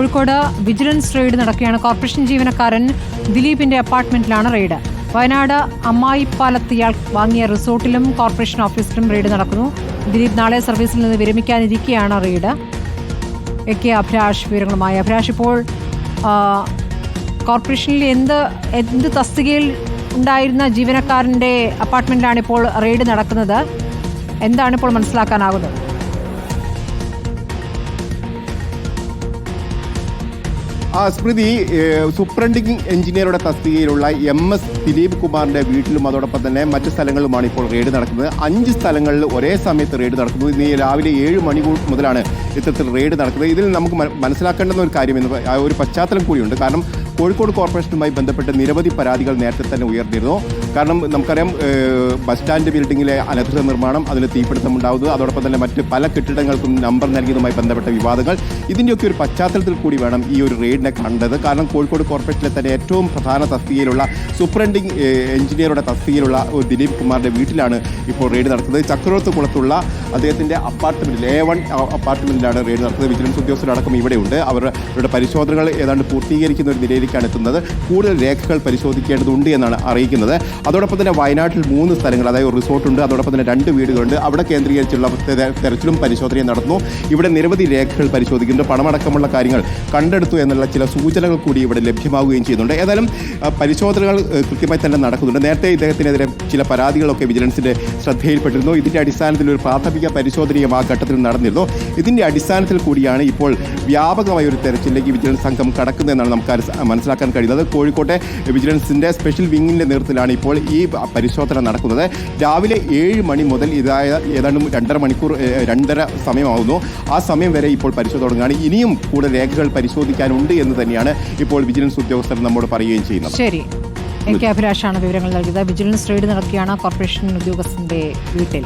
Kozhikode vigilance raid നടക്കുകയാണ്. Corporation ജീവനക്കാരൻ ദിലീപിന്റെ അപ്പാർട്ട്മെന്റിലാണ് റെയ്ഡ്. വയനാട് അമ്മായിപ്പാലത്ത് ഇയാൾ വാങ്ങിയ റിസോർട്ടിലും കോർപ്പറേഷൻ ഓഫീസിലും റെയ്ഡ് നടക്കുന്നു. ദിലീപ് നാളെ സർവീസിൽ നിന്ന് വിരമിക്കാനിരിക്കെയാണ് റെയ്ഡ്. എ കെ അഭിലാഷ് വിവരങ്ങളുമായി. അഭിലാഷ് ഇപ്പോൾ കോർപ്പറേഷനിൽ എന്ത് എന്ത് തസ്തികയിൽ ഉണ്ടായിരുന്ന ജീവനക്കാരന്റെ അപ്പാർട്ട്മെന്റിലാണ് ഇപ്പോൾ റെയ്ഡ് നടക്കുന്നത്? എന്താണ് ഇപ്പോൾ മനസ്സിലാക്കാനാകുന്നത്? ആ സ്മൃതി സൂപ്രണ്ടിങ് എഞ്ചിനീയറുടെ തസ്തികയിലുള്ള എം എസ് ദിലീപ് കുമാറിന്റെ വീട്ടിലും അതോടൊപ്പം തന്നെ മറ്റു സ്ഥലങ്ങളിലുമാണ് ഇപ്പോൾ റെയ്ഡ് നടക്കുന്നത്. അഞ്ച് സ്ഥലങ്ങളിൽ ഒരേ സമയത്ത് റെയ്ഡ് നടക്കുന്നു. ഇന്ന് രാവിലെ ഏഴ് മണി മുതലാണ് ഇത്തരത്തിൽ റെയ്ഡ് നടക്കുന്നത്. ഇതിൽ നമുക്ക് മനസ്സിലാക്കേണ്ടുന്ന ഒരു കാര്യം എന്ന് ഒരു പശ്ചാത്തലം കൂടിയുണ്ട്. കാരണം കോഴിക്കോട് കോർപ്പറേഷനുമായി ബന്ധപ്പെട്ട് നിരവധി പരാതികൾ നേരത്തെ തന്നെ ഉയർന്നിരുന്നു. കാരണം നമുക്കറിയാം ബസ് സ്റ്റാൻഡ് ബിൽഡിങ്ങിലെ അനധികൃത നിർമ്മാണം അതിൽ തീപിടുത്തം ഉണ്ടാവുന്നത് അതോടൊപ്പം തന്നെ മറ്റ് പല കെട്ടിടങ്ങൾക്കും നമ്പർ നൽകിയതുമായി ബന്ധപ്പെട്ട വിവാദങ്ങൾ. ഇതിന്റെയൊക്കെ ഒരു പശ്ചാത്തലത്തിൽ കൂടി വേണം ഈ ഒരു റെയ്ഡിനെ കണ്ടത്. കാരണം കോഴിക്കോട് കോർപ്പറേഷനിലെ തന്നെ ഏറ്റവും പ്രധാന തസ്തികയിലുള്ള സൂപ്രണ്ടിംഗ് എഞ്ചിനീയറുടെ തസ്തികയിലുള്ള ദിലീപ് കുമാറിന്റെ വീട്ടിലാണ് ഇപ്പോൾ റെയ്ഡ് നടക്കുന്നത് ചക്രവർത്തി കുളത്തുള്ള അദ്ദേഹത്തിന്റെ അപ്പാർട്ട്മെന്റിൽ എ വൺ അപ്പാർട്ട്മെന്റിലാണ് റെയ്ഡ് നടക്കുന്നത് വിജിലൻസ് ഉദ്യോഗസ്ഥരടക്കം ഇവിടെയുണ്ട് അവരുടെ പരിശോധനകൾ ഏതാണ്ട് പൂർത്തീകരിക്കുന്ന ഒരു നിലയിലേക്കാണ് എത്തുന്നത്. കൂടുതൽ രേഖകൾ പരിശോധിക്കേണ്ടതുണ്ട് എന്നാണ് അറിയിക്കുന്നത്. അതോടൊപ്പം തന്നെ വയനാട്ടിൽ മൂന്ന് സ്ഥലങ്ങൾ അതായത് റിസോർട്ടുണ്ട് അതോടൊപ്പം തന്നെ രണ്ട് വീടുകളുണ്ട്. അവിടെ കേന്ദ്രീകരിച്ചുള്ള തെര- തെരച്ചിലും പരിശോധനയും നടന്നു. ഇവിടെ നിരവധി രേഖകൾ പരിശോധിക്കുന്നുണ്ട്. പണമടക്കമുള്ള കാര്യങ്ങൾ കണ്ടെടുത്തു എന്നുള്ള ചില സൂചനകൾ കൂടി ഇവിടെ ലഭ്യമാവുകയും ചെയ്യുന്നുണ്ട്. ഏതായാലും പരിശോധനകൾ കൃത്യമായി തന്നെ നടക്കുന്നുണ്ട്. നേരത്തെ ഇദ്ദേഹത്തിനെതിരെ ചില പരാതികളൊക്കെ വിജിലൻസിന്റെ ശ്രദ്ധയിൽപ്പെട്ടിരുന്നു. ഇതിന്റെ അടിസ്ഥാനത്തിൽ ഒരു പ്രാഥമിക പരിശോധനയും ആ ഘട്ടത്തിൽ നടന്നിരുന്നു. ഇതിന്റെ അടിസ്ഥാനത്തിൽ കൂടിയാണ് ഇപ്പോൾ വ്യാപകമായ ഒരു തെരച്ചിലേക്ക് വിജിലൻസ് സംഘം കടക്കുന്നതെന്നാണ് നമുക്ക് മനസ്സിലാക്കാൻ കഴിയുന്നത്. കോഴിക്കോട്ടെ വിജിലൻസിന്റെ സ്പെഷ്യൽ വിങ്ങിന്റെ നേതൃത്വത്തിലാണ് ഇപ്പോൾ ഈ പരിശോധന നടക്കുന്നത് രാവിലെ ഏഴ് മണി മുതൽ ഇതായ ഏതാണ്ട് രണ്ടര മണിക്കൂർ രണ്ടര സമയമാകുന്നു ആ സമയം വരെ ഇപ്പോൾ പരിശോധന തുടങ്ങുകയാണ്. ഇനിയും കൂടുതൽ രേഖകൾ പരിശോധിക്കാനുണ്ട് എന്ന് തന്നെയാണ് ഇപ്പോൾ വിജിലൻസ് ഉദ്യോഗസ്ഥർ നമ്മോട് പറയുകയും ചെയ്യുന്നത്. ശരി. എ കെ അഭിലാഷാണ് വിവരങ്ങൾ നൽകിയത്. വിജിലൻസ് റെയ്ഡ് നടത്തിയാണ് കോർപ്പറേഷൻ ഉദ്യോഗസ്ഥന്റെ വീട്ടിൽ.